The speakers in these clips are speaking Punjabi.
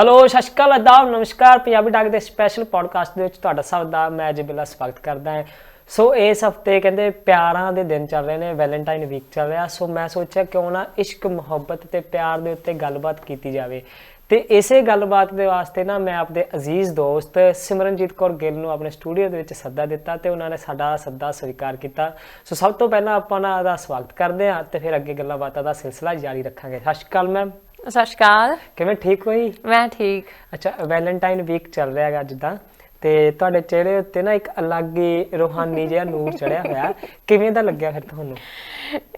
ਹੈਲੋ ਸਤਿ ਸ਼੍ਰੀ ਅਕਾਲ ਆਦਾਬ ਨਮਸਕਾਰ। ਪੰਜਾਬੀ ਡਾਕ ਦੇ ਸਪੈਸ਼ਲ ਪੋਡਕਾਸਟ ਦੇ ਵਿੱਚ ਤੁਹਾਡਾ ਸਭ ਦਾ ਮੈਂ ਜਿਬਲਾ ਸਵਾਗਤ ਕਰਦਾ ਹਾਂ। ਸੋ ਇਸ ਹਫ਼ਤੇ ਕਹਿੰਦੇ ਪਿਆਰਾਂ ਦੇ ਦਿਨ ਚੱਲ ਰਹੇ ਨੇ ਵੈਲੈਂਟਾਈਨ ਵੀਕ ਚੱਲ ਰਿਹਾ। ਸੋ ਮੈਂ ਸੋਚਿਆ ਕਿਉਂ ਨਾ ਇਸ਼ਕ, ਮੁਹੱਬਤ ਤੇ ਪਿਆਰ ਦੇ ਉੱਤੇ ਗੱਲਬਾਤ ਕੀਤੀ ਜਾਵੇ। ਤੇ ਇਸੇ ਗੱਲਬਾਤ ਦੇ ਵਾਸਤੇ ਨਾ ਮੈਂ ਆਪਣੇ ਅਜ਼ੀਜ਼ ਦੋਸਤ ਸਿਮਰਨਜੀਤ ਕੌਰ ਗਿੱਲ ਨੂੰ ਆਪਣੇ ਸਟੂਡੀਓ ਦੇ ਵਿੱਚ ਸੱਦਾ ਦਿੱਤਾ ਤੇ ਉਹਨਾਂ ਨੇ ਸਾਡਾ ਸੱਦਾ ਸਵੀਕਾਰ ਕੀਤਾ। ਸੋ ਸਭ ਤੋਂ ਪਹਿਲਾਂ ਆਪਾਂ ਉਹਨਾਂ ਦਾ ਸਵਾਗਤ ਕਰਦੇ ਹਾਂ ਤੇ ਫਿਰ ਅੱਗੇ ਗੱਲਾਂ ਬਾਤਾਂ ਦਾ ਸਿਲਸਿਲਾ ਜਾਰੀ ਰੱਖਾਂਗੇ। ਸਤਿ ਸ਼੍ਰੀ ਅਕਾਲ ਮੈਮ ਸਤਿ ਸ਼੍ਰੀ ਅਕਾਲ ਕਿਵੇਂ ਠੀਕ ਹੋਈ ਮੈਂ ਠੀਕ। ਅੱਛਾ ਵੈਲੈਂਟਾਈਨ ਵੀਕ ਚੱਲ ਰਿਹਾ ਹੈਗਾ ਜਿੱਦਾਂ ਤੇ ਤੁਹਾਡੇ ਚਿਹਰੇ ਉੱਤੇ ਨਾ ਇੱਕ ਅਲੱਗ ਹੀ ਰੋਹਾਨੀ ਜਿਹਾ ਨੂਰ ਚੜਿਆ ਹੋਇਆ। ਕਿਵੇਂ ਦਾ ਲੱਗਿਆ ਫਿਰ ਤੁਹਾਨੂੰ?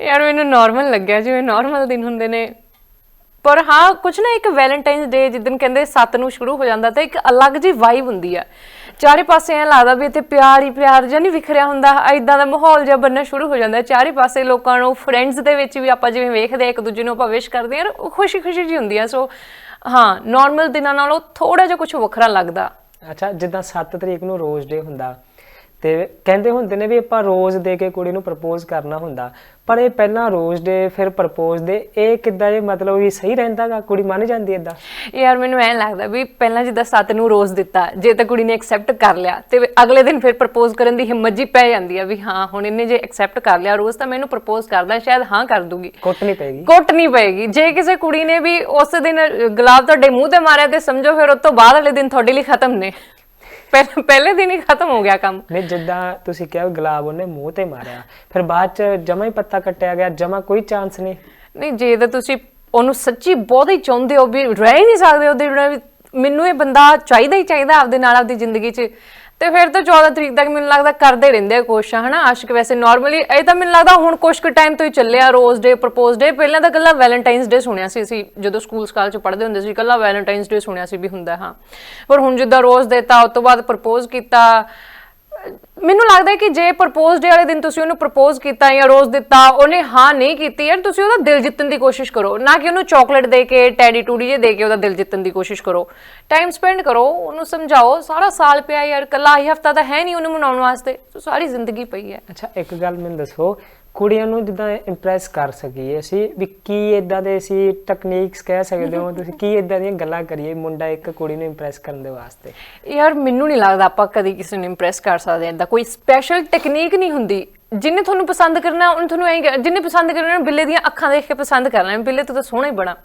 ਯਾਰ ਮੈਨੂੰ ਨਾਰਮਲ ਲੱਗਿਆ ਜਿਵੇਂ ਨਾਰਮਲ ਦਿਨ ਹੁੰਦੇ ਨੇ। ਪਰ ਹਾਂ ਕੁਝ ਨਾ ਇੱਕ ਵੈਲੈਂਟਾਈਨਸ ਡੇ ਜਿੱਦਨ ਕਹਿੰਦੇ 7 ਨੂੰ ਸ਼ੁਰੂ ਹੋ ਜਾਂਦਾ ਤਾਂ ਇੱਕ ਅਲੱਗ ਜੀ ਵਾਈਬ ਹੁੰਦੀ ਆ। ਚਾਰੇ ਪਾਸੇ ਐ ਲੱਗਦਾ ਵੀ ਇੱਥੇ ਪਿਆਰ ਹੀ ਪਿਆਰ ਜਿਹਾ ਨਹੀਂ ਵਿਖਰਿਆ ਹੁੰਦਾ। ਐਦਾਂ ਦਾ ਮਾਹੌਲ ਜਿਹਾ ਬੰਨਣਾ ਸ਼ੁਰੂ ਹੋ ਜਾਂਦਾ। ਚਾਰੇ ਪਾਸੇ ਲੋਕਾਂ ਨੂੰ ਫਰੈਂਡਸ ਦੇ ਵਿੱਚ ਵੀ ਆਪਾਂ ਜਿਵੇਂ ਵੇਖਦੇ ਆ, ਇੱਕ ਦੂਜੇ ਨੂੰ ਆਪਾਂ ਵਿਸ਼ ਕਰਦੇ ਆ ਉਹ ਖੁਸ਼ੀ ਖੁਸ਼ੀ ਜੀ ਹੁੰਦੀ ਆ। ਸੋ ਹਾਂ ਨਾਰਮਲ ਦਿਨਾਂ ਨਾਲੋਂ ਥੋੜਾ ਜਿਹਾ ਕੁਝ ਵੱਖਰਾ ਲੱਗਦਾ। ਅੱਛਾ, ਜਿੱਦਾਂ 7 ਤਰੀਕ ਨੂੰ ਰੋਜ਼ ਡੇ ਹੁੰਦਾ ਤੇ ਕਹਿੰਦੇ ਹੁੰਦੇ ਨੇ ਵੀ ਆਪਾਂ ਰੋਜ਼ ਦੇ ਕੇ ਕੁੜੀ ਨੂੰ ਪ੍ਰਪੋਜ਼ ਕਰਨਾ ਹੁੰਦਾ। ਪਰ ਇਹ ਪਹਿਲਾਂ ਰੋਜ਼ ਡੇ ਫਿਰ ਪ੍ਰਪੋਜ਼ ਦੇ ਇਹ ਕਿੱਦਾਂ ਇਹ ਮਤਲਬ ਵੀ ਸਹੀ ਰਹਿੰਦਾਗਾ? ਕੁੜੀ ਮੰਨ ਜਾਂਦੀ ਏਦਾਂ? ਯਾਰ ਮੈਨੂੰ ਐਂ ਲੱਗਦਾ ਵੀ ਪਹਿਲਾਂ ਜਿੱਦਾਂ ਸੱਤ ਨੂੰ ਰੋਜ਼ ਦਿੱਤਾ ਜੇ ਤਾਂ ਕੁੜੀ ਨੇ ਐਕਸੈਪਟ ਕਰ ਲਿਆ ਤੇ ਅਗਲੇ ਦਿਨ ਫਿਰ ਪ੍ਰਪੋਜ਼ ਕਰਨ ਦੀ ਹਿੰਮਤ ਜੀ ਪੈ ਜਾਂਦੀ ਆ ਵੀ ਹਾਂ ਹੁਣ ਇਹਨੇ ਜੇ ਐਕਸੈਪਟ ਕਰ ਲਿਆ ਰੋਜ਼ ਤਾਂ ਮੈਨੂੰ ਪ੍ਰਪੋਜ਼ ਕਰਦਾ ਸ਼ਾਇਦ ਹਾਂ ਕਰ ਦੂਗੀ। ਕੁੱਟ ਨਹੀਂ ਪਏਗੀ। ਕੁੱਟ ਨਹੀਂ ਪਏਗੀ। ਜੇ ਕਿਸੇ ਕੁੜੀ ਨੇ ਵੀ ਉਸ ਦਿਨ ਗੁਲਾਬ ਤੁਹਾਡੇ ਮੂੰਹ ਤੇ ਮਾਰਿਆ ਤੇ ਸਮਝੋ ਫਿਰ ਉਸ ਤੋਂ ਬਾਅਦ ਵਾਲੇ ਦਿਨ ਤੁਹਾਡੇ ਲਈ ਖਤਮ ਨੇ। ਪਹਿ- ਪਹਿਲੇ ਦਿਨ ਹੀ ਖਤਮ ਹੋ ਗਿਆ ਕੰਮ। ਨਹੀਂ ਜਿੱਦਾਂ ਤੁਸੀਂ ਕਿਹਾ ਗੁਲਾਬ ਉਹਨੇ ਮੂੰਹ ਤੇ ਮਾਰਿਆ। ਫਿਰ ਬਾਅਦ ਚ ਜਮਾ ਹੀ ਪੱਤਾ ਕੱਟਿਆ ਗਿਆ ਜਮਾ ਕੋਈ ਚਾਂਸ ਨਹੀਂ। ਨਹੀਂ ਜੇ ਤਾਂ ਤੁਸੀਂ ਉਹਨੂੰ ਸੱਚੀ ਬਹੁਤ ਹੀ ਚਾਹੁੰਦੇ ਹੋ ਵੀ ਰਹਿ ਹੀ ਨਹੀਂ ਸਕਦੇ ਉਹਦੇ ਬਿਨਾਂ ਵੀ ਮੈਨੂੰ ਇਹ ਬੰਦਾ ਚਾਹੀਦਾ ਹੀ ਚਾਹੀਦਾ ਆਪਦੇ ਨਾਲ ਆਪਦੀ ਜ਼ਿੰਦਗੀ 'ਚ। ਤੇ ਫਿਰ ਤਾਂ 14 ਤਰੀਕ ਤੱਕ ਮੈਨੂੰ ਲੱਗਦਾ ਕਰਦੇ ਰਹਿੰਦੇ ਆ ਕੋਸ਼ਿਸ਼ਾਂ ਹਨਾ? ਆਸ਼ਕ ਵੈਸੇ ਨਾਰਮਲੀ ਇਹ ਤਾਂ ਮੈਨੂੰ ਲੱਗਦਾ ਹੁਣ ਕੁਝ ਕੁ ਟਾਈਮ ਤੋਂ ਹੀ ਚੱਲਿਆ ਰੋਜ਼ ਡੇ ਪ੍ਰਪੋਜ਼ ਡੇ ਪਹਿਲਾਂ ਤਾਂ ਕੱਲਾ ਵੈਲੈਂਟਾਈਨਸ ਡੇ ਸੁਣਿਆ ਸੀ ਅਸੀਂ, ਜਦੋਂ ਸਕੂਲ ਸਕਾਲ 'ਚ ਪੜ੍ਹਦੇ ਹੁੰਦੇ ਸੀ ਕੱਲਾ ਵੈਲੈਂਟਾਈਨਸ ਡੇ ਸੁਣਿਆ ਸੀ ਵੀ ਹੁੰਦਾ, ਹਾਂ। ਪਰ ਹੁਣ ਜਿੱਦਾਂ ਰੋਜ਼ ਦੇਤਾ ਉਸ ਤੋਂ ਬਾਅਦ ਪ੍ਰਪੋਜ਼ ਕੀਤਾ ਮੈਨੂੰ ਲੱਗਦਾ ਹੈ ਕਿ ਜੇ ਪ੍ਰਪੋਜ਼ ਡੇ ਵਾਲੇ ਦਿਨ ਤੁਸੀਂ ਉਹਨੂੰ ਪ੍ਰਪੋਜ਼ ਕੀਤਾ ਜਾਂ ਰੋਜ਼ ਦਿੱਤਾ, ਉਹਨੇ ਹਾਂ ਨਹੀਂ ਕੀਤੀ, ਯਾਰ ਤੁਸੀਂ ਉਹਦਾ ਦਿਲ ਜਿੱਤਣ ਦੀ ਕੋਸ਼ਿਸ਼ ਕਰੋ। ਨਾ ਕਿ ਉਹਨੂੰ ਚਾਕਲੇਟ ਦੇ ਕੇ ਟੈਡੀ ਟੂਡੀ ਜੇ ਦੇ ਕੇ ਉਹਦਾ ਦਿਲ ਜਿੱਤਣ ਦੀ ਕੋਸ਼ਿਸ਼ ਕਰੋ। ਟਾਈਮ ਸਪੈਂਡ ਕਰੋ, ਉਹਨੂੰ ਸਮਝਾਓ, ਸਾਰਾ ਸਾਲ ਪਿਆ ਯਾਰ, ਕੱਲਾ ਹੀ ਹਫਤਾ ਤਾਂ ਹੈ ਨਹੀਂ ਉਹਨੂੰ ਮਨਾਉਣ ਵਾਸਤੇ। ਸਾਰੀ ਜ਼ਿੰਦਗੀ ਪਈ ਹੈ। ਅੱਛਾ, ਇੱਕ ਗੱਲ ਮੈਨੂੰ ਦੱਸੋ ਕੁੜੀਆਂ ਨੂੰ ਜਿੱਦਾਂ ਇੰਪ੍ਰੈਸ ਕਰ ਸਕੀਏ ਅਸੀਂ ਵੀ ਕੀ ਇਦਾਂ ਦੇ ਅਸੀਂ ਟੈਕਨੀਕਸ ਕਹਿ ਸਕਦੇ ਹੋ, ਤੁਸੀਂ ਕੀ ਇਦਾਂ ਦੀਆਂ ਗੱਲਾਂ ਕਰੀਏ ਮੁੰਡਾ ਇੱਕ ਕੁੜੀ ਨੂੰ ਇੰਪ੍ਰੈਸ ਕਰਨ ਦੇ ਵਾਸਤੇ? ਯਾਰ ਮੈਨੂੰ ਨਹੀਂ ਲੱਗਦਾ ਆਪਾਂ ਕਦੀ ਕਿਸੇ ਨੂੰ ਇੰਪ੍ਰੈਸ ਕਰ ਸਕਦੇ ਏਦਾਂ, ਕੋਈ ਸਪੈਸ਼ਲ ਟੈਕਨੀਕ ਨਹੀਂ ਹੁੰਦੀ। ਜਿੰਨੇ ਤੁਹਾਨੂੰ ਪਸੰਦ ਕਰਨਾ, ਉਹਨੇ ਤੁਹਾਨੂੰ ਐਂ ਜਿੰਨੇ ਪਸੰਦ ਕਰਨਾ ਉਹਨੇ ਬਿੱਲੇ ਦੀਆਂ ਅੱਖਾਂ ਦੇਖ ਕੇ ਪਸੰਦ ਕਰਨਾ ਬਿੱਲੇ ਤੂੰ ਤਾਂ ਸੋਹਣਾ ਹੀ ਬਣਾ।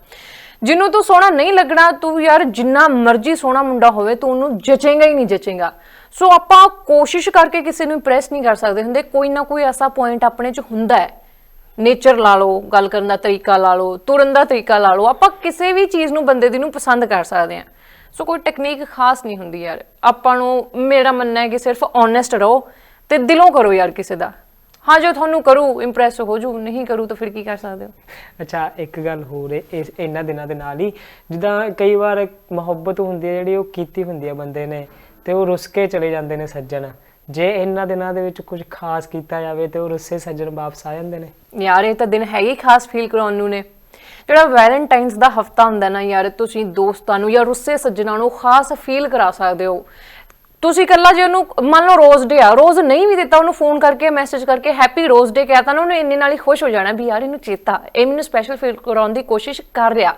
ਜਿਹਨੂੰ ਤੂੰ ਸੋਹਣਾ ਨਹੀਂ ਲੱਗਣਾ, ਤੂੰ ਯਾਰ ਜਿੰਨਾ ਮਰਜ਼ੀ ਸੋਹਣਾ ਮੁੰਡਾ ਹੋਵੇ, ਤੂੰ ਉਹਨੂੰ ਜਚੇਗਾ ਹੀ ਨਹੀਂ ਜਚੇਗਾ। ਸੋ ਆਪਾਂ ਕੋਸ਼ਿਸ਼ ਕਰਕੇ ਕਿਸੇ ਨੂੰ ਇੰਪ੍ਰੈਸ ਨਹੀਂ ਕਰ ਸਕਦੇ ਹੁੰਦੇ। ਕੋਈ ਨਾ ਕੋਈ ਐਸਾ ਪੁਆਇੰਟ ਆਪਣੇ 'ਚ ਹੁੰਦਾ ਹੈ। ਨੇਚਰ ਲਾ ਲਓ, ਗੱਲ ਕਰਨ ਦਾ ਤਰੀਕਾ ਲਾ ਲਓ, ਤੁਰਨ ਦਾ ਤਰੀਕਾ ਲਾ ਲਓ। ਆਪਾਂ ਕਿਸੇ ਵੀ ਚੀਜ਼ ਨੂੰ ਬੰਦੇ ਦੀ ਨੂੰ ਪਸੰਦ ਕਰ ਸਕਦੇ ਹਾਂ। ਸੋ ਕੋਈ ਟੈਕਨੀਕ ਖਾਸ ਨਹੀਂ ਹੁੰਦੀ ਯਾਰ। ਆਪਾਂ ਨੂੰ, ਮੇਰਾ ਮੰਨਣਾ ਹੈ ਕਿ ਸਿਰਫ ਓਨੈਸਟ ਰਹੋ ਤੇ ਦਿਲੋਂ ਕਰੋ ਯਾਰ ਕਿਸੇ ਦਾ। ਹਾਂ, ਜੋ ਤੁਹਾਨੂੰ ਕਰੂ ਇੰਪ੍ਰੈਸ ਹੋ ਜੂ, ਨਹੀਂ ਕਰੂ ਤਾਂ ਫਿਰ ਕੀ ਕਰ ਸਕਦੇ ਹੋ? ਅੱਛਾ, ਇੱਕ ਗੱਲ ਹੋਰ ਹੈ ਇਸ, ਇਹਨਾਂ ਦਿਨਾਂ ਦੇ ਨਾਲ ਹੀ। ਜਿੱਦਾਂ ਕਈ ਵਾਰ ਮੁਹੱਬਤ ਹੁੰਦੀ ਹੈ ਜਿਹੜੀ, ਉਹ ਕੀਤੀ ਹੁੰਦੀ ਹੈ ਬੰਦੇ ਨੇ। ਤੇ ਉਹ ਰੁੱਸ ਕੇ ਚਲੇ ਜਾਂਦੇ ਨੇ ਸੱਜਣ। ਜੇ ਇਹਨਾਂ ਦਿਨਾਂ ਦੇ ਵਿੱਚ ਕੁਝ ਖਾਸ ਕੀਤਾ ਜਾਵੇ ਤੇ ਉਹ ਰੁੱਸੇ ਸੱਜਣ ਵਾਪਸ ਆ ਜਾਂਦੇ ਨੇ। ਯਾਰ, ਇਹ ਤਾਂ ਦਿਨ ਹੈਗੇ ਹੀ ਖਾਸ ਫੀਲ ਕਰਾਉਣ ਨੂੰ ਨੇ। ਜਿਹੜਾ ਵੈਲੈਂਟਾਈਨਸ ਦਾ ਹਫਤਾ ਹੁੰਦਾ ਨਾ ਯਾਰ, ਤੁਸੀਂ ਦੋਸਤਾਂ ਨੂੰ ਜਾਂ ਰੁੱਸੇ ਸੱਜਣਾਂ ਨੂੰ ਖਾਸ ਫੀਲ ਕਰਾ ਸਕਦੇ ਹੋ। ਤੁਸੀਂ ਇਕੱਲਾ ਜੇ ਉਹਨੂੰ, ਮੰਨ ਲਓ ਰੋਜ਼ ਡੇ ਆ, ਰੋਜ਼ ਨਹੀਂ ਵੀ ਦਿੱਤਾ, ਉਹਨੂੰ ਫੋਨ ਕਰਕੇ ਮੈਸੇਜ ਕਰਕੇ ਹੈਪੀ ਰੋਜ਼ ਡੇ ਕਹਿਤਾ ਨਾ ਉਹਨੇ, ਇੰਨੇ ਨਾਲ ਹੀ ਖੁਸ਼ ਹੋ ਜਾਣਾ ਵੀ ਯਾਰ ਇਹਨੂੰ ਚੇਤਾ, ਇਹ ਮੈਨੂੰ ਸਪੈਸ਼ਲ ਫੀਲ ਕਰਾਉਣ ਦੀ ਕੋਸ਼ਿਸ਼ ਕਰ ਰਿਹਾ।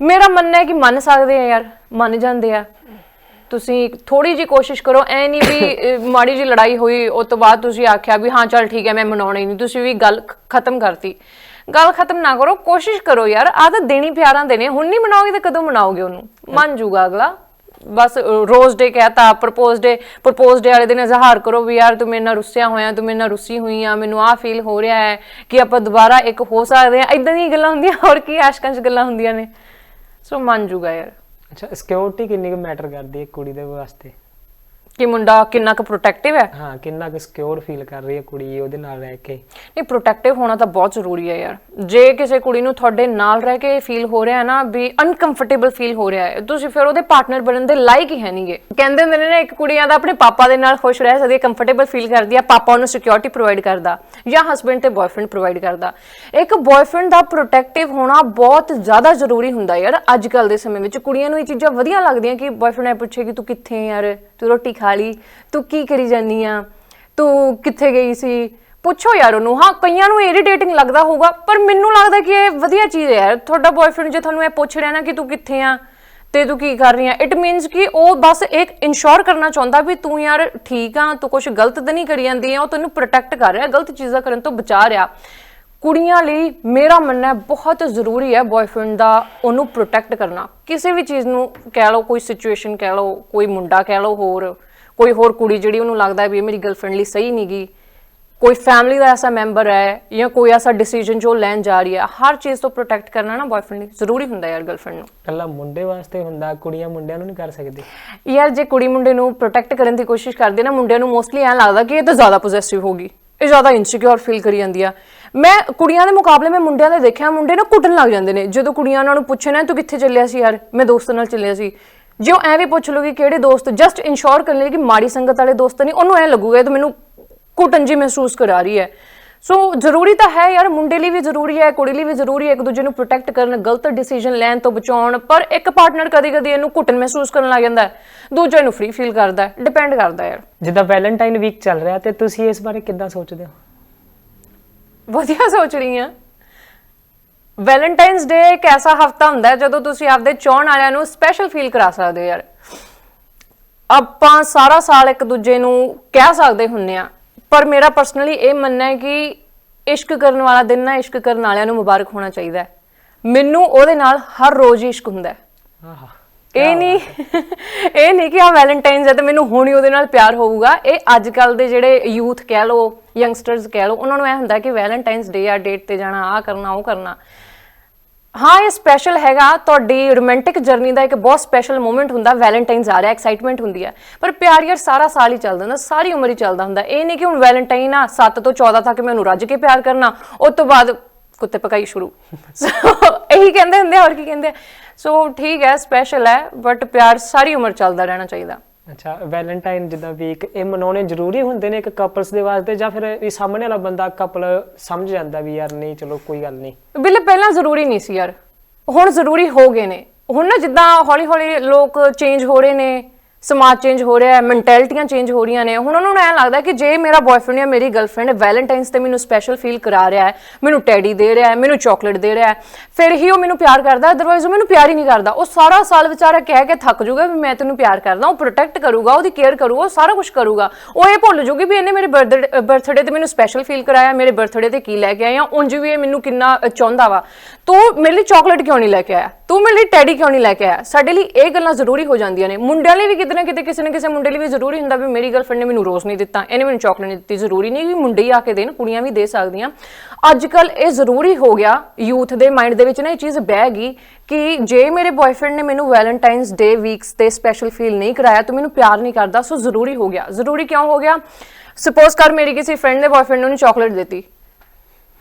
ਮੇਰਾ ਮੰਨਣਾ ਹੈ ਕਿ ਮੰਨ ਸਕਦੇ ਆ ਯਾਰ, ਮੰਨ ਜਾਂਦੇ ਆ। ਤੁਸੀਂ ਥੋੜੀ ਜੀ ਕੋਸ਼ਿਸ਼ ਕਰੋ ਐ ਨਹੀਂ ਵੀ ਮਾੜੀ ਜੀ ਲੜਾਈ ਹੋਈ ਉਸ ਤੋਂ ਬਾਅਦ ਤੁਸੀਂ ਆਖਿਆ ਵੀ ਹਾਂ ਚੱਲ ਠੀਕ ਹੈ ਮੈਂ ਮਨਾਉਣਾ ਨਹੀਂ। ਤੁਸੀਂ ਵੀ ਗੱਲ ਖਤਮ ਕਰਤੀ। ਗੱਲ ਖਤਮ ਨਾ ਕਰੋ ਕੋਸ਼ਿਸ਼ ਕਰੋ ਯਾਰ ਆ ਤਾਂ ਦੇਣੀ ਪਿਆਰਾਂ ਦੇ ਨੇ ਹੁਣ ਨਹੀਂ ਮਨਾਓਗੇ ਤਾਂ ਕਦੋਂ ਮਨਾਓਗੇ ਉਹਨੂੰ? ਮੰਨ ਜੂਗਾ ਅਗਲਾ। ਬਸ ਰੋਜ਼ ਡੇ ਕਹਤਾ ਪ੍ਰਪੋਜ਼ ਡੇ ਪ੍ਰਪੋਜ਼ ਡੇ ਵਾਲੇ ਦਿਨ ਇਜ਼ਹਾਰ ਕਰੋ ਵੀ ਯਾਰ ਤੂੰ ਮੇਰੇ ਨਾਲ ਰੁੱਸਿਆ ਹੋਇਆ ਤੂੰ ਮੇਰੇ ਨਾਲ ਰੁੱਸੀ ਹੋਈ ਆ ਮੈਨੂੰ ਆਹ ਫੀਲ ਹੋ ਰਿਹਾ ਹੈ ਕਿ ਆਪਾਂ ਦੁਬਾਰਾ ਇੱਕ ਹੋ ਸਕਦੇ ਆ ਇਦਾਂ ਦੀਆਂ ਗੱਲਾਂ ਹੁੰਦੀਆਂ ਹੋਰ ਕੀ ਆਸ਼ਕਾਂ 'ਚ ਗੱਲਾਂ ਹੁੰਦੀਆਂ ਨੇ। ਸੋ ਮੰਨ ਜੂਗਾ ਯਾਰ। ਅੱਛਾ ਸਿਕਿਉਰਿਟੀ ਕਿੰਨੀ ਕੁ ਮੈਟਰ ਕਰਦੀ ਹੈ ਕੁੜੀ ਦੇ ਵਾਸਤੇ? ਕਿ ਮੁੰਡਾ ਕਿੰਨਾ ਕੁ ਪ੍ਰੋਟੈਕਟਿਵ ਹੈ? ਹਾਂ ਕਿੰਨਾ ਕੁ ਸਿਕਿਉਰ ਫੀਲ ਕਰ ਰਹੀ ਹੈ ਕੁੜੀ ਉਹਦੇ ਨਾਲ ਰਹਿ ਕੇ। ਨਹੀਂ ਪ੍ਰੋਟੈਕਟਿਵ ਹੋਣਾ ਤਾਂ ਬਹੁਤ ਜ਼ਰੂਰੀ ਹੈ ਯਾਰ। ਜੇ ਕਿਸੇ ਕੁੜੀ ਨੂੰ ਤੁਹਾਡੇ ਨਾਲ ਰਹਿ ਕੇ ਫੀਲ ਹੋ ਰਿਹਾ ਹੈ ਨਾ ਵੀ ਅਨਕੰਫਰਟੇਬਲ ਫੀਲ ਹੋ ਰਿਹਾ ਹੈ ਤੁਸੀਂ ਫਿਰ ਉਹਦੇ ਪਾਰਟਨਰ ਬਣਨ ਦੇ ਲਾਇਕ ਹੀ ਹੈ ਨਹੀਂਗੇ ਕਹਿੰਦੇ ਹੁੰਦੇ ਨੇ ਨਾ ਇੱਕ ਕੁੜੀਆਂ ਦਾ ਆਪਣੇ ਪਾਪਾ ਦੇ ਨਾਲ ਖੁਸ਼ ਰਹਿ ਸਕਦੀ ਹੈ ਕੰਫਰਟੇਬਲ ਫੀਲ ਕਰਦੀ ਹੈ ਪਾਪਾ ਉਹਨੂੰ ਸਿਕਿਉਰਿਟੀ ਪ੍ਰੋਵਾਈਡ ਕਰਦਾ ਜਾਂ ਹਸਬੰਡ ਤੇ ਬॉयਫ੍ਰੈਂਡ ਪ੍ਰੋਵਾਈਡ ਕਰਦਾ। ਇੱਕ ਬॉयਫ੍ਰੈਂਡ ਦਾ ਪ੍ਰੋਟੈਕਟਿਵ ਹੋਣਾ ਬਹੁਤ ਜ਼ਿਆਦਾ ਜ਼ਰੂਰੀ ਹੁੰਦਾ ਯਾਰ ਅੱਜ ਕੱਲ ਦੇ ਸਮੇਂ ਵਿੱਚ ਕੁੜੀਆਂ ਨੂੰ ਇਹ ਚੀਜ਼ਾਂ ਵਧੀਆ ਲੱਗਦੀਆਂ ਕਿ ਬॉयਫ੍ਰੈਂਡ ਐ ਪੁੱਛੇ ਕਿ ਤੂੰ ਕਿੱਥੇ ਯਾਰ? ਤੂੰ ਰੋਟੀ ਖਾ ਲਈ, ਤੂੰ ਕੀ ਕਰੀ ਜਾਨੀ ਆ? ਤੂੰ ਕਿੱਥੇ ਗਈ ਸੀ? ਪੁੱਛੋ ਯਾਰ ਉਹਨੂੰ, ਹਾਂ, ਕਈਆਂ ਨੂੰ ਇਰੀਟੇਟਿੰਗ ਲੱਗਦਾ ਹੋਊਗਾ, ਪਰ ਮੈਨੂੰ ਲੱਗਦਾ ਕਿ ਇਹ ਵਧੀਆ ਚੀਜ਼ ਹੈ। ਯਾਰ ਤੁਹਾਡਾ ਬॉयਫ੍ਰੈਂਡ ਜੇ ਤੁਹਾਨੂੰ ਇਹ ਪੁੱਛ ਰਿਹਾ ਨਾ ਕਿ ਤੂੰ ਕਿੱਥੇ ਆ ਤੇ ਤੂੰ ਕੀ ਕਰ ਰਹੀ ਆ ਇਟ ਮੀਨਸ ਕਿ ਉਹ ਬਸ ਇੱਕ ਇਨਸ਼ੋਰ ਕਰਨਾ ਚਾਹੁੰਦਾ ਵੀ ਤੂੰ ਯਾਰ ਠੀਕ ਆ, ਤੂੰ ਕੁਝ ਗਲਤ ਤਾਂ ਨਹੀਂ ਕਰੀ ਜਾਂਦੀ ਆ, ਉਹ ਤੈਨੂੰ ਪ੍ਰੋਟੈਕਟ ਕਰ ਰਿਹਾ, ਗਲਤ ਚੀਜ਼ਾਂ ਕਰਨ ਤੋਂ ਬਚਾ ਰਿਹਾ। ਕੁੜੀਆਂ ਲਈ ਮੇਰਾ ਮੰਨਣਾ ਹੈ ਬਹੁਤ ਜ਼ਰੂਰੀ ਹੈ ਬॉयਫ੍ਰੈਂਡ ਦਾ ਉਹਨੂੰ ਪ੍ਰੋਟੈਕਟ ਕਰਨਾ। ਕਿਸੇ ਵੀ ਚੀਜ਼ ਨੂੰ ਕਹਿ ਲਓ ਕੋਈ ਸਿਚੁਏਸ਼ਨ ਕਹਿ ਲਓ ਕੋਈ ਮੁੰਡਾ ਕਹਿ ਲਓ ਹੋਰ ਕੋਈ ਹੋਰ ਕੁੜੀ ਜਿਹੜੀ ਉਹਨੂੰ ਲੱਗਦਾ ਹੈ ਵੀ ਇਹ ਮੇਰੀ ਗਰਲਫ੍ਰੈਂਡ ਲਈ ਸਹੀ ਨਹੀਂਗੀ ਕੋਈ ਫੈਮਿਲੀ ਦਾ ਐਸਾ ਮੈਂਬਰ ਹੈ ਜਾਂ ਕੋਈ ਐਸਾ ਡਿਸੀਜਨ ਜੋ ਲੈਣ ਜਾ ਰਹੀ ਹੈ ਹਰ ਚੀਜ਼ ਤੋਂ ਪ੍ਰੋਟੈਕਟ ਕਰਨਾ ਨਾ ਬॉयਫ੍ਰੈਂਡ ਲਈ ਜ਼ਰੂਰੀ ਹੁੰਦਾ ਯਾਰ ਗਰਲਫ੍ਰੈਂਡ ਨੂੰ। ਕੱਲਾ ਮੁੰਡੇ ਵਾਸਤੇ ਹੁੰਦਾ ਕੁੜੀਆਂ ਮੁੰਡਿਆਂ ਨੂੰ ਨਹੀਂ ਕਰ ਸਕਦੀ। ਯਾਰ ਜੇ ਕੁੜੀ ਮੁੰਡੇ ਨੂੰ ਪ੍ਰੋਟੈਕਟ ਕਰਨ ਦੀ ਕੋਸ਼ਿਸ਼ ਕਰਦੇ ਨਾ ਮੁੰਡਿਆਂ ਨੂੰ ਮੋਸਟਲੀ ਐਂ ਲੱਗਦਾ ਕਿ ਇਹ ਤਾਂ ਜ਼ਿਆਦਾ ਪੋਜੈਸਿਵ ਹੋਗੀ ਇਹ ਜ਼ਿਆਦਾ ਇਨਸਿਕਿਉਰ ਫੀਲ ਕਰੀ ਜਾਂਦੀ ਆ। ਮੈਂ ਕੁੜੀਆਂ ਦੇ ਮੁਕਾਬਲੇ ਮੈਂ ਮੁੰਡਿਆਂ ਦੇ ਦੇਖਿਆ, ਮੁੰਡੇ ਨਾ ਕੁੱਟਣ ਲੱਗ ਜਾਂਦੇ ਨੇ। ਜਦੋਂ ਕੁੜੀਆਂ ਉਹਨਾਂ ਨੂੰ ਪੁੱਛੇ ਨਾ, ਤੂੰ ਕਿੱਥੇ ਚੱਲਿਆ ਸੀ ਯਾਰ? ਮੈਂ ਦੋਸਤ ਨਾਲ ਚੱਲਿਆ ਸੀ। ਜੇ ਉਹ ਐਵੇਂ ਪੁੱਛ ਲੂਗੀ ਕਿਹੜੇ ਦੋਸਤ ਜਸਟ ਇਨਸ਼ੋਰ ਕਰ ਲਈ ਕਿ ਮਾੜੀ ਸੰਗਤ ਵਾਲੇ ਦੋਸਤ ਨਹੀਂ, ਉਹਨੂੰ ਐ ਲੱਗੂਗਾ, ਇਹ ਤਾਂ ਮੈਨੂੰ ਕੁੱਟਣ ਜੀ ਮਹਿਸੂਸ ਕਰਾ ਰਹੀ ਹੈ। ਸੋ ਜ਼ਰੂਰੀ ਤਾਂ ਹੈ ਯਾਰ ਮੁੰਡੇ ਲਈ ਵੀ ਜ਼ਰੂਰੀ ਹੈ ਕੁੜੀ ਲਈ ਵੀ ਜ਼ਰੂਰੀ ਹੈ ਇੱਕ ਦੂਜੇ ਨੂੰ ਪ੍ਰੋਟੈਕਟ ਕਰਨ ਗਲਤ ਡਿਸੀਜਨ ਲੈਣ ਤੋਂ ਬਚਾਉਣ ਪਰ ਇੱਕ ਪਾਰਟਨਰ ਕਦੀ-ਕਦੀ ਇਹਨੂੰ ਘੁੱਟਣ ਮਹਿਸੂਸ ਕਰਨ ਲੱਗ ਜਾਂਦਾ ਹੈ। ਦੂਜੇ ਨੂੰ ਫ੍ਰੀ ਫੀਲ ਕਰਦਾ ਹੈ ਡਿਪੈਂਡ ਕਰਦਾ ਹੈ ਯਾਰ। ਜਿੱਦਾਂ ਵੈਲੈਂਟਾਈਨ ਵੀਕ ਚੱਲ ਰਿਹਾ ਤੇ ਤੁਸੀਂ ਇਸ ਬਾਰੇ ਕਿੱਦਾਂ ਸੋਚਦੇ ਹੋ? ਵਧੀਆ ਸੋਚ ਰਹੀ ਆ ਵੈਲੈਂਟਾਈਨਸ ਡੇ ਇੱਕ ਐਸਾ ਹਫਤਾ ਹੁੰਦਾ ਹੈ ਜਦੋਂ ਤੁਸੀਂ ਆਪਦੇ ਚਾਹਣ ਵਾਲਿਆਂ ਨੂੰ ਸਪੈਸ਼ਲ ਫੀਲ ਕਰਾ ਸਕਦੇ ਹੋ ਯਾਰ। ਆਪਾਂ ਸਾਰਾ ਸਾਲ ਇੱਕ ਦੂਜੇ ਨੂੰ ਕਹਿ ਸਕਦੇ ਹੁੰਨੇ ਆ ਪਰ ਮੇਰਾ ਪਰਸਨਲੀ ਇਹ ਮੰਨਣਾ ਹੈ ਕਿ ਇਸ਼ਕ ਕਰਨ ਵਾਲਾ ਦਿਨ ਨਾ ਇਸ਼ਕ ਕਰਨ ਵਾਲਿਆਂ ਨੂੰ ਮੁਬਾਰਕ ਹੋਣਾ ਚਾਹੀਦਾ ਹੈ। ਮੈਨੂੰ ਉਹਦੇ ਨਾਲ ਹਰ ਰੋਜ਼ ਹੀ ਇਸ਼ਕ ਹੁੰਦਾ ਹੈ। ਆਹਾ ਇਹ ਨਹੀਂ ਇਹ ਨਹੀਂ ਕਿ ਆ ਵੈਲੈਂਟਾਈਨਸ ਹੈ ਤੇ ਮੈਨੂੰ ਹੁਣ ਹੀ ਉਹਦੇ ਨਾਲ ਪਿਆਰ ਹੋਊਗਾ। ਇਹ ਅੱਜ ਕੱਲ ਦੇ ਜਿਹੜੇ ਯੂਥ ਕਹਿ ਲੋ ਯੰਗਸਟਰਸ ਕਹਿ ਲੋ ਉਹਨਾਂ ਨੂੰ ਇਹ ਹੁੰਦਾ ਕਿ ਵੈਲੈਂਟਾਈਨਸ ਡੇ ਆ ਡੇਟ ਤੇ ਜਾਣਾ ਆ ਕਰਨਾ ਉਹ ਕਰਨਾ। ਹਾਂ ਇਹ ਸਪੈਸ਼ਲ ਹੈਗਾ। ਤੁਹਾਡੀ ਰੋਮਾਂਟਿਕ ਜਰਨੀ ਦਾ ਇੱਕ ਬਹੁਤ ਸਪੈਸ਼ਲ ਮੂਮੈਂਟ ਹੁੰਦਾ ਵੈਲੈਂਟਾਈਨਸ ਆ ਰਿਹਾ ਐਕਸਾਈਟਮੈਂਟ ਹੁੰਦੀ ਹੈ। ਪਰ ਪਿਆਰ ਯਾਰ ਸਾਰਾ ਸਾਲ ਹੀ ਚੱਲਦਾ ਹੁੰਦਾ ਸਾਰੀ ਉਮਰ ਹੀ ਚੱਲਦਾ ਹੁੰਦਾ। ਇਹ ਨਹੀਂ ਕਿ ਹੁਣ ਵੈਲੈਂਟਾਈਨ ਆ 7 ਤੋਂ 14 ਤੱਕ ਮੈਂ ਉਹਨੂੰ ਰੱਜ ਕੇ ਪਿਆਰ ਕਰਨਾ ਉਸ ਤੋਂ ਬਾਅਦ ਕੁੱਤੇ ਪਕਾਈ ਸ਼ੁਰੂ। ਸੋ ਇਹੀ ਕਹਿੰਦੇ ਹੁੰਦੇ ਆ, ਹੋਰ ਕੀ ਕਹਿੰਦੇ ਸੋ ਠੀਕ ਹੈ ਸਪੈਸ਼ਲ ਹੈ ਬਟ ਪਿਆਰ ਸਾਰੀ ਉਮਰ ਚੱਲਦਾ ਰਹਿਣਾ ਚਾਹੀਦਾ। ਅੱਛਾ ਵੈਲੈਂਟਾਈਨ ਜਿੱਦਾਂ ਵੀਕ ਇਹ ਮਨਾਉਣੇ ਜ਼ਰੂਰੀ ਹੁੰਦੇ ਨੇ ਇੱਕ ਕਪਲਸ ਦੇ ਵਾਸਤੇ ਜਾਂ ਫਿਰ ਇਹ ਸਾਹਮਣੇ ਵਾਲਾ ਬੰਦਾ ਕਪਲ ਸਮਝ ਜਾਂਦਾ ਵੀ ਯਾਰ ਨਹੀਂ, ਚਲੋ ਕੋਈ ਗੱਲ ਨਹੀਂ। ਬਿੱਲ ਪਹਿਲਾਂ ਜ਼ਰੂਰੀ ਨਹੀਂ ਸੀ ਯਾਰ। ਹੁਣ ਜ਼ਰੂਰੀ ਹੋ ਗਏ ਨੇ। ਹੁਣ ਨਾ ਜਿੱਦਾਂ ਹੌਲੀ ਹੌਲੀ ਲੋਕ ਚੇਂਜ ਹੋ ਰਹੇ ਨੇ। ਸਮਾਜ ਚੇਂਜ ਹੋ ਰਿਹਾ ਹੈ ਮੈਂਟੈਲਿਟੀਆਂ ਚੇਂਜ ਹੋ ਰਹੀਆਂ ਨੇ। ਹੁਣ ਉਹਨਾਂ ਨੂੰ ਐਂ ਲੱਗਦਾ ਕਿ ਜੇ ਮੇਰਾ ਬॉयਫ੍ਰੈਂਡ ਜਾਂ ਮੇਰੀ ਗਰਲਫ੍ਰੈਂਡ ਵੈਲੈਂਟਾਈਨਸ ਤੇ ਮੈਨੂੰ ਸਪੈਸ਼ਲ ਫੀਲ ਕਰਾ ਰਿਹਾ ਹੈ, ਮੈਨੂੰ ਟੈਡੀ ਦੇ ਰਿਹਾ ਹੈ, ਮੈਨੂੰ ਚਾਕਲੇਟ ਦੇ ਰਿਹਾ ਹੈ, ਫਿਰ ਹੀ ਉਹ ਮੈਨੂੰ ਪਿਆਰ ਕਰਦਾ ਅਦਰਵਾਈਜ਼ ਉਹ ਮੈਨੂੰ ਪਿਆਰ ਹੀ ਨਹੀਂ ਕਰਦਾ। ਉਹ ਸਾਰਾ ਸਾਲ ਵਿਚਾਰਾ ਕਹਿ ਕੇ ਥੱਕ ਜਾਊਗਾ ਵੀ ਮੈਂ ਤੈਨੂੰ ਪਿਆਰ ਕਰਦਾ, ਉਹ ਪ੍ਰੋਟੈਕਟ ਕਰੂਗਾ, ਉਹਦੀ ਕੇਅਰ ਕਰੂਗਾ, ਉਹ ਸਾਰਾ ਕੁਝ ਕਰੂਗਾ। ਉਹ ਇਹ ਭੁੱਲ ਜਾਊਗੀ ਵੀ ਇਹਨੇ ਮੇਰੇ ਬਰਥਡੇ ਤੇ ਮੈਨੂੰ ਸਪੈਸ਼ਲ ਫੀਲ ਕਰਾਇਆ, ਮੇਰੇ ਬਰਥਡੇ ਤੇ ਕੀ ਲੈ ਕੇ ਆਇਆ, ਉਂਝ ਵੀ ਇਹ ਮੈਨੂੰ ਕਿੰਨਾ ਚਾਹੁੰਦਾ ਵਾ। ਤੂੰ ਮੇਰੇ ਲਈ ਚਾਕਲੇਟ ਕਿਉਂ ਨਹੀਂ ਲੈ ਕੇ ਆਇਆ? ਤੂੰ ਮੇਰੇ ਲਈ ਟੈਡੀ ਕਿਉਂ ਨਹੀਂ ਲੈ ਕੇ ਆਇਆ? ਸਾਡੇ ਲਈ ਇਹ ਗੱਲਾਂ ਜ਼ਰੂਰੀ ਹੋ ਜਾਂਦੀਆਂ ਨੇ। ਮੁੰਡਿਆਂ ਲਈ ਵੀ ਕਿਤੇ ਨਾ ਕਿਤੇ ਕਿਸੇ ਨਾ ਕਿਸੇ ਮੁੰਡੇ ਲਈ ਵੀ ਜ਼ਰੂਰੀ ਹੁੰਦਾ ਵੀ ਮੇਰੀ ਗਰਲਫ੍ਰੈਂਡ ਨੇ ਮੈਨੂੰ ਰੋਜ਼ ਨਹੀਂ ਦਿੱਤਾ ਇਹਨੇ ਮੈਨੂੰ ਚਾਕਲੇਟ ਨਹੀਂ ਦਿੱਤੀ ਜ਼ਰੂਰੀ ਨਹੀਂ ਕਿ ਮੁੰਡੇ ਹੀ ਆ ਕੇ ਦੇਣ ਕੁੜੀਆਂ ਵੀ ਦੇ ਸਕਦੀਆਂ। ਅੱਜ ਕੱਲ ਇਹ ਜ਼ਰੂਰੀ ਹੋ ਗਿਆ ਯੂਥ ਦੇ ਮਾਈਂਡ ਦੇ ਵਿੱਚ ਨਾ ਇਹ ਚੀਜ਼ ਬਹਿ ਗਈ ਕਿ ਜੇ ਮੇਰੇ ਬॉयਫ੍ਰੈਂਡ ਨੇ ਮੈਨੂੰ ਵੈਲੈਂਟਾਈਨਸ ਡੇ ਵੀਕਸ ਤੇ ਸਪੈਸ਼ਲ ਫੀਲ ਨਹੀਂ ਕਰਾਇਆ ਤਾਂ ਮੈਨੂੰ ਪਿਆਰ ਨਹੀਂ ਕਰਦਾ ਸੋ ਜ਼ਰੂਰੀ ਹੋ ਗਿਆ। ਜ਼ਰੂਰੀ ਕਿਉਂ ਹੋ ਗਿਆ? ਸਪੋਜ਼ ਕਰ ਮੇਰੀ ਕਿਸੇ ਫਰੈਂਡ ਨੇ ਬॉयਫ੍ਰੈਂਡ ਨੂੰ ਚਾਕਲੇਟ ਦਿੱਤੀ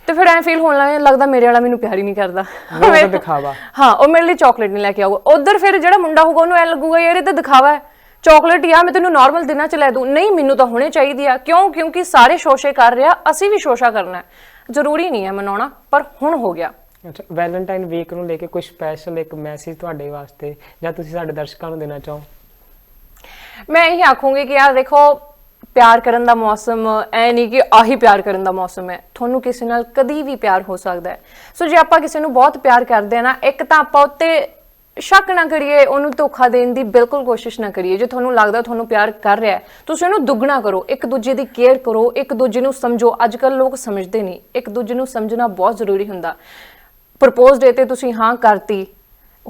ਤੇ ਫਿਰ ਐਂ ਫੀਲ ਹੋਣ ਲੱਗ ਲੱਗਦਾ ਮੇਰੇ ਵਾਲਾ ਮੈਨੂੰ ਪਿਆਰ ਹੀ ਨਹੀਂ ਕਰਦਾ। ਉਹ ਤਾਂ ਦਿਖਾਵਾ। ਹਾਂ ਉਹ ਮੇਰੇ ਲਈ ਚਾਕਲੇਟ ਨਹੀਂ ਲੈ ਕੇ ਆਊਗਾ। ਉਧਰ ਫਿਰ ਜਿਹੜਾ ਮੁੰਡਾ ਹੋਊਗਾ ਉਹਨੂੰ ਐ ਲੱਗੂਗਾ ਯਾਰ ਇਹ ਤਾਂ ਦਿਖਾਵਾ ਹੈ। ਚਾਕਲੇਟ ਆ ਮੈਂ ਤੈਨੂੰ ਨਾਰਮਲ ਦਿਨਾਂ ਚ ਲੈ ਦੂੰ। ਨਹੀਂ ਮੈਨੂੰ ਤਾਂ ਹੁਣੇ ਚਾਹੀਦੀ ਆ। ਕਿਉਂ? ਕਿਉਂਕਿ ਸਾਰੇ ਸ਼ੋਸ਼ੇ ਕਰ ਰਿਹਾ ਅਸੀਂ ਵੀ ਸ਼ੋਸ਼ਾ ਕਰਨਾ ਜ਼ਰੂਰੀ ਨਹੀਂ ਹੈ ਮਨਾਉਣਾ ਪਰ ਹੁਣ ਹੋ ਗਿਆ। ਅੱਛਾ ਵੈਲੈਂਟਾਈਨ ਵੀਕ ਨੂੰ ਲੈ ਕੇ ਕੋਈ ਸਪੈਸ਼ਲ ਇੱਕ ਮੈਸੇਜ ਤੁਹਾਡੇ ਵਾਸਤੇ ਜਾਂ ਤੁਸੀਂ ਸਾਡੇ ਦਰਸ਼ਕਾਂ ਨੂੰ ਦੇਣਾ ਚਾਹੋ? ਮੈਂ ਇਹੀ ਆਖੂੰਗੀ ਕਿ ਯਾਰ ਦੇਖੋ ਪਿਆਰ ਕਰਨ ਦਾ ਮੌਸਮ ਐ ਨਹੀਂ ਕਿ ਆਹੀ ਪਿਆਰ ਕਰਨ ਦਾ ਮੌਸਮ ਹੈ। ਤੁਹਾਨੂੰ ਕਿਸੇ ਨਾਲ ਕਦੀ ਵੀ ਪਿਆਰ ਹੋ ਸਕਦਾ ਹੈ। ਸੋ ਜੇ ਆਪਾਂ ਕਿਸੇ ਨੂੰ ਬਹੁਤ ਪਿਆਰ ਕਰਦੇ ਆ ਨਾ ਇੱਕ ਤਾਂ ਆਪਾਂ ਉੱਤੇ ਸ਼ੱਕ ਨਾ ਕਰੀਏ, ਉਹਨੂੰ ਧੋਖਾ ਦੇਣ ਦੀ ਬਿਲਕੁਲ ਕੋਸ਼ਿਸ਼ ਨਾ ਕਰੀਏ। ਜੇ ਤੁਹਾਨੂੰ ਲੱਗਦਾ ਤੁਹਾਨੂੰ ਪਿਆਰ ਕਰ ਰਿਹਾ ਹੈ, ਤੁਸੀਂ ਉਹਨੂੰ ਦੁੱਗਣਾ ਕਰੋ। ਇੱਕ ਦੂਜੇ ਦੀ ਕੇਅਰ ਕਰੋ, ਇੱਕ ਦੂਜੇ ਨੂੰ ਸਮਝੋ। ਅੱਜ ਕੱਲ ਲੋਕ ਸਮਝਦੇ ਨਹੀਂ। ਇੱਕ ਦੂਜੇ ਨੂੰ ਸਮਝਣਾ ਬਹੁਤ ਜ਼ਰੂਰੀ ਹੁੰਦਾ। ਪ੍ਰਪੋਜ਼ ਡੇ ਤੇ ਤੁਸੀਂ ਹਾਂ ਕਰਤੀ।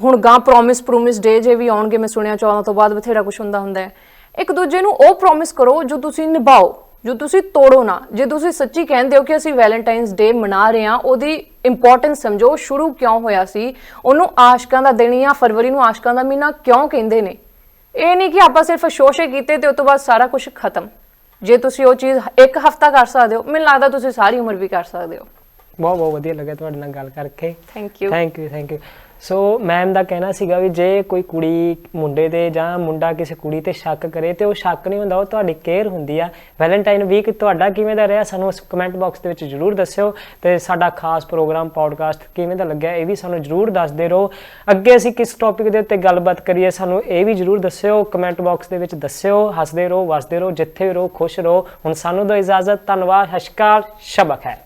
ਹੁਣ ਗਾਂ ਪ੍ਰੋਮਿਸ ਪ੍ਰੋਮਿਸ ਡੇ ਜੇ ਵੀ ਆਉਣਗੇ, ਮੈਂ ਸੁਣਿਆ 14 ਤੋਂ ਬਾਅਦ ਬਥੇਰਾ ਕੁਝ ਹੁੰਦਾ ਹੁੰਦਾ ਹੈ। ਇੱਕ ਦੂਜੇ ਨੂੰ ਉਹ ਪ੍ਰੋਮਿਸ ਕਰੋ ਜੋ ਤੁਸੀਂ ਨਿਭਾਓ। ਜੋ ਤੁਸੀਂ ਤੋੜੋ ਨਾ ਜੇ ਤੁਸੀਂ ਸੱਚੀ ਕਹਿੰਦੇ ਹੋ ਕਿ ਅਸੀਂ ਵੈਲੈਂਟਾਈਨਸ ਡੇ ਮਨਾ ਰਹੇ ਹਾਂ ਉਹਦੀ ਇੰਪੋਰਟੈਂਸ ਸਮਝੋ ਸ਼ੁਰੂ ਕਿਉਂ ਹੋਇਆ ਸੀ? ਉਹਨੂੰ ਆਸ਼ਕਾਂ ਦਾ ਦਿਨ ਜਾਂ ਫਰਵਰੀ ਨੂੰ ਆਸ਼ਕਾਂ ਦਾ ਮਹੀਨਾ ਕਿਉਂ ਕਹਿੰਦੇ ਨੇ? ਇਹ ਨਹੀਂ ਕਿ ਆਪਾਂ ਸਿਰਫ ਸ਼ੋਸ਼ੇ ਕੀਤੇ ਤੇ ਉਸ ਤੋਂ ਬਾਅਦ ਸਾਰਾ ਕੁਝ ਖਤਮ। ਜੇ ਤੁਸੀਂ ਉਹ ਚੀਜ਼ ਇੱਕ ਹਫਤਾ ਕਰ ਸਕਦੇ ਹੋ ਮੈਨੂੰ ਲੱਗਦਾ ਤੁਸੀਂ ਸਾਰੀ ਉਮਰ ਵੀ ਕਰ ਸਕਦੇ ਹੋ। ਬਹੁਤ ਬਹੁਤ ਵਧੀਆ ਲੱਗਿਆ ਤੁਹਾਡੇ ਨਾਲ ਗੱਲ ਕਰਕੇ। Thank you thank you thank you so ma'am ਦਾ ਕਹਿਣਾ ਸੀਗਾ ਵੀ ਜੇ ਕੋਈ ਕੁੜੀ ਮੁੰਡੇ ਤੇ ਜਾਂ ਮੁੰਡਾ ਕਿਸੇ ਕੁੜੀ ਤੇ ਸ਼ੱਕ ਕਰੇ ਤੇ ਉਹ ਸ਼ੱਕ ਨਹੀਂ ਹੁੰਦਾ, ਉਹ ਤੁਹਾਡੀ ਕੇਅਰ ਹੁੰਦੀ ਆ। ਵੈਲੈਂਟਾਈਨ ਵੀਕ ਤੁਹਾਡਾ ਕਿਵੇਂ ਦਾ ਰਿਹਾ, ਸਾਨੂੰ ਕਮੈਂਟ ਬਾਕਸ ਦੇ ਵਿੱਚ ਜਰੂਰ ਦੱਸਿਓ ਤੇ ਸਾਡਾ ਖਾਸ ਪ੍ਰੋਗਰਾਮ ਪੌਡਕਾਸਟ ਕਿਵੇਂ ਦਾ ਲੱਗਿਆ, ਇਹ ਵੀ ਸਾਨੂੰ ਜਰੂਰ ਦੱਸਦੇ ਰਹੋ। ਅੱਗੇ ਅਸੀਂ ਕਿਸ ਟੌਪਿਕ ਦੇ ਉੱਤੇ ਗੱਲਬਾਤ ਕਰੀਏ, ਸਾਨੂੰ ਇਹ ਵੀ ਜਰੂਰ ਦੱਸਿਓ ਕਮੈਂਟ ਬਾਕਸ ਦੇ ਵਿੱਚ ਦੱਸਿਓ, ਹੱਸਦੇ ਰਹੋ, ਵਸਦੇ ਰਹੋ, ਜਿੱਥੇ ਵੀ ਰਹੋ, ਖੁਸ਼ ਰਹੋ। ਹੁਣ ਸਾਨੂੰ ਦਿਓ ਇਜਾਜ਼ਤ, ਧੰਨਵਾਦ ਹਸ਼ਕਾਰ ਸ਼ਬਕ ਹੈ।